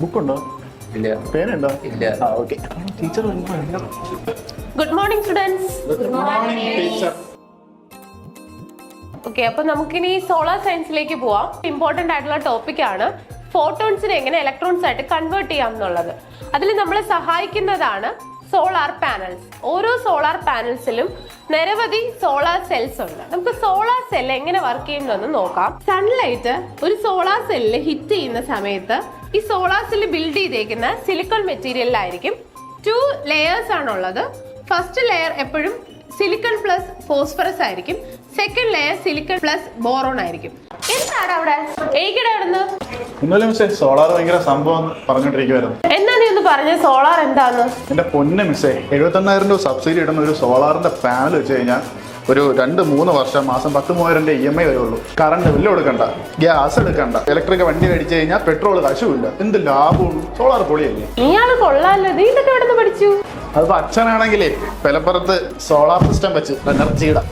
ബുക്കുണ്ടോ ഇല്ല പേനുണ്ടോ ഇല്ല ആ okay teacher good morning students teacher okay അപ്പൊ നമുക്കിനി സോളാർ സയൻസിലേക്ക് പോവാം. ഇമ്പോർട്ടന്റ് ആയിട്ടുള്ള ടോപ്പിക് ആണ് ഫോട്ടോൺസിനെ എങ്ങനെ ഇലക്ട്രോൺസ് ആയിട്ട് കൺവേർട്ട് ചെയ്യാം എന്നുള്ളത്. അതിൽ നമ്മളെ സഹായിക്കുന്നതാണ് സോളാർ പാനൽസ് ഓരോ സോളാർ പാനൽസിലും നിരവധി സോളാർ സെൽസ് ഉണ്ട്. നമുക്ക് സോളാർ സെൽ എങ്ങനെ വർക്ക് ചെയ്യുന്നതെന്ന് നോക്കാം. സൺലൈറ്റ് ഒരു സോളാർ സെല്ലിൽ ഹിറ്റ് ചെയ്യുന്ന സമയത്ത് ഈ സോളാർ സെല്ല് ബിൽഡ് ചെയ്തേക്കുന്ന സിലിക്കൺ മെറ്റീരിയലിലായിരിക്കും ടു ലെയേഴ്സ് ആണുള്ളത്. ഫസ്റ്റ് ലെയർ എപ്പോഴും സിലിക്കൺ പ്ലസ് ഫോസ്ഫറസ് ആയിരിക്കും. Second layer silicon plus boron ആയിരിക്കും. എന്താണ് അവിടെ? സോളാർ ഭയങ്കര സംഭവം പറഞ്ഞോണ്ടിരിക്കുവായിരുന്നു പറഞ്ഞ സോളാർ എന്താന്ന്? എന്റെ പൊന്ന മിസ്സേ എഴുപത്തെണ്ണായിരം രൂപ സബ്സിഡി ഇടുന്ന ഒരു സോളാറിന്റെ പാനൽ വെച്ച് കഴിഞ്ഞാൽ ഒരു രണ്ട് മൂന്ന് വർഷം മാസം പത്ത് മൂവായിരം ഇ എം ഐ വരുള്ളൂ കറണ്ട് ബില്ല് കൊടുക്കണ്ട ഗ്യാസ് എടുക്കണ്ട ഇലക്ട്രിക് വണ്ടി മേടിച്ചു കഴിഞ്ഞാൽ പെട്രോൾ കശുമില്ല. എന്ത് ലാഭവും സോളാർ പൊളിയല്ലേ? കൊള്ളാല്ലോ? നീ ഇതൊക്കെ എവിടെ നിന്ന് പഠിച്ചു? അതിപ്പോ അച്ഛനാണെങ്കിലേ വിലപ്പുറത്ത് സോളാർ സിസ്റ്റം വെച്ച് എനർജിയുടെ